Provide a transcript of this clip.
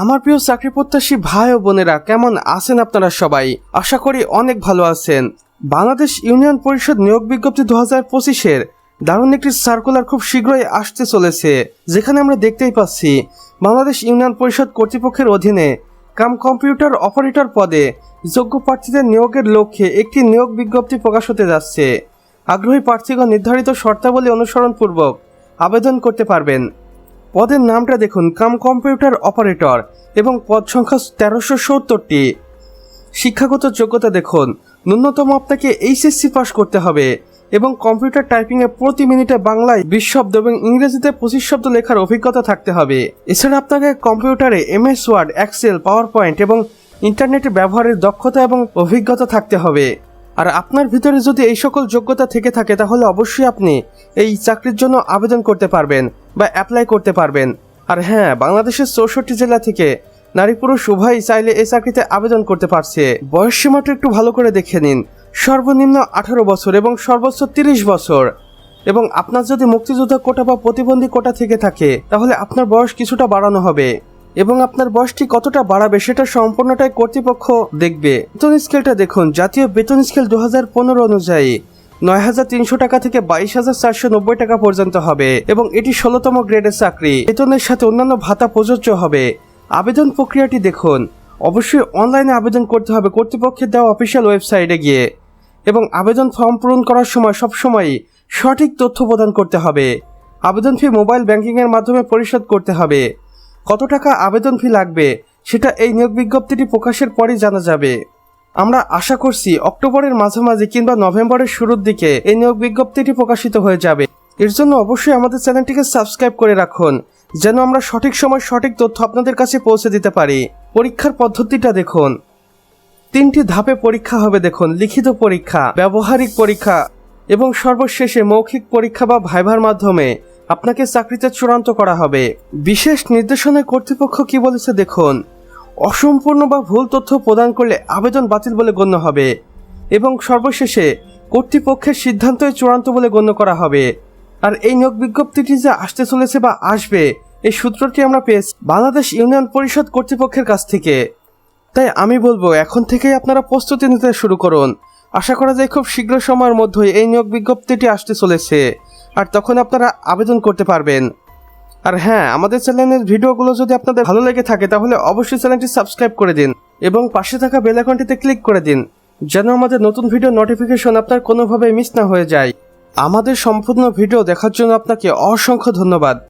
আমার প্রিয় চাকরি প্রত্যাশী ভাই ও বোনেরা, কেমন আছেন আপনারা সবাই? আশা করি অনেক ভালো আছেন। বাংলাদেশ ইউনিয়ন পরিষদ নিয়োগ বিজ্ঞপ্তি দু হাজার পঁচিশের দারুণ একটি সার্কুলার খুব শীঘ্রই আসতে চলেছে, যেখানে আমরা দেখতেই পাচ্ছি বাংলাদেশ ইউনিয়ন পরিষদ কর্তৃপক্ষের অধীনে কাম কম্পিউটার অপারেটর পদে যোগ্য প্রার্থীদের নিয়োগের লক্ষ্যে একটি নিয়োগ বিজ্ঞপ্তি প্রকাশ হতে যাচ্ছে। আগ্রহী প্রার্থীগণ নির্ধারিত শর্তাবলী অনুসরণপূর্বক আবেদন করতে পারবেন। পদের নামটা দেখুন, কাম কম্পিউটার অপারেটর এবং পদ সংখ্যা তেরোশো সত্তরটি। শিক্ষাগত যোগ্যতা দেখুন, ন্যূনতম আপনাকে এইচএসসি পাস করতে হবে এবং কম্পিউটার টাইপিংয়ে প্রতি মিনিটে বাংলায় বিশ শব্দ এবং ইংরেজিতে পঁচিশ শব্দ লেখার অভিজ্ঞতা থাকতে হবে। এছাড়া আপনাকে কম্পিউটারে MS word, Excel power point এবং ইন্টারনেট ব্যবহারের দক্ষতা এবং অভিজ্ঞতা থাকতে হবে। আর আপনার ভিতরে যদি এই সকল যোগ্যতা থেকে থাকে, তাহলে অবশ্যই আপনি এই চাকরির জন্য আবেদন করতে পারবেন বা অ্যাপ্লাই করতে পারবেন। আর হ্যাঁ বাংলাদেশের চৌষট্টি জেলা থেকে নারী পুরুষ উভয়ই চাইলে এই চাকরিতে আবেদন করতে পারছে। বয়স সীমাটা একটু ভালো করে দেখে নিন। সর্বনিম্ন আঠারো বছর এবং সর্বোচ্চ তিরিশ বছর। এবং আপনার যদি মুক্তিযোদ্ধা কোটা বা প্রতিবন্ধী কোটা থেকে থাকে, তাহলে আপনার বয়স কিছুটা বাড়ানো হবে। এবং আপনার বয়সটি কতটা বাড়াবে সেটা সম্পূর্ণটাই কর্তৃপক্ষ দেখবে। বেতন স্কেলটা দেখুন, জাতীয় বেতন স্কেল দু হাজার পনেরো অনুযায়ী নয় হাজার তিনশো টাকা থেকে বাইশ হাজার চারশো নব্বই টাকা পর্যন্ত হবে এবং এটি ষোলোতম গ্রেডের চাকরি। বেতনের সাথে অন্যান্য ভাতা প্রযোজ্য হবে। আবেদন প্রক্রিয়াটি দেখুন। অবশ্যই অনলাইনে আবেদন করতে হবে কর্তৃপক্ষের দেওয়া অফিসিয়াল ওয়েবসাইটে গিয়ে এবং আবেদন ফর্ম পূরণ করার সময় সবসময় সঠিক তথ্য প্রদান করতে হবে। আবেদন ফি মোবাইল ব্যাংকিংয়ের মাধ্যমে পরিশোধ করতে হবে। কত টাকা আবেদন ফি লাগবে সেটা এই নিয়োগ বিজ্ঞপ্তিটি প্রকাশের পরই জানা যাবে। আমরা আশা করছি অক্টোবরের মাঝামাঝি কিংবা নভেম্বরের শুরুর দিকে এই নিয়োগ বিজ্ঞপ্তিটি প্রকাশিত হয়ে যাবে। এর জন্য অবশ্যই আমাদের চ্যানেলটিকে সাবস্ক্রাইব করে রাখুন, যেন আমরা সঠিক সময় সঠিক তথ্য আপনাদের কাছে পৌঁছে দিতে পারি। পরীক্ষার পদ্ধতিটা দেখুন। তিনটি ধাপে পরীক্ষা হবে দেখুন। লিখিত পরীক্ষা, ব্যবহারিক পরীক্ষা এবং সর্বশেষে মৌখিক পরীক্ষা বা ভাইভার মাধ্যমে। আপনাকে চাকরিতে চূড়ান্ত করা হবে। বিশেষ নির্দেশনায় কর্তৃপক্ষ কি বলেছে দেখুন। অসম্পূর্ণ বা ভুল তথ্য প্রদান করলে আবেদন বাতিল বলে গণ্য হবে এবং সর্বশেষে কর্তৃপক্ষের সিদ্ধান্তই চূড়ান্ত বলে গণ্য করা হবে। আর এই নিয়োগ বিজ্ঞপ্তিটি যে আসতে চলেছে বা আসবে, এই সূত্রটি আমরা পেয়েছি বাংলাদেশ ইউনিয়ন পরিষদ কর্তৃপক্ষের কাছ থেকে। তাই আমি বলব, এখন থেকেই আপনারা প্রস্তুতি নিতে শুরু করুন। আশা করা যায় খুব শীঘ্র সময়ের মধ্যেই এই নিয়োগ বিজ্ঞপ্তিটি আসতে চলেছে। আর তখন আপনারা আবেদন করতে পারবেন। আর হ্যাঁ আমাদের চ্যানেলের ভিডিওগুলো যদি আপনাদের ভালো লেগে থাকে, তাহলে অবশ্যই চ্যানেলটি সাবস্ক্রাইব করে দিন এবং পাশে থাকা বেল আইকনটিতে ক্লিক করে দিন, যেন আমাদের নতুন ভিডিও নোটিফিকেশন আপনার কোনোভাবে মিস না হয়ে যায়। আমাদের সম্পূর্ণ ভিডিও দেখার জন্য আপনাকে অসংখ্য ধন্যবাদ।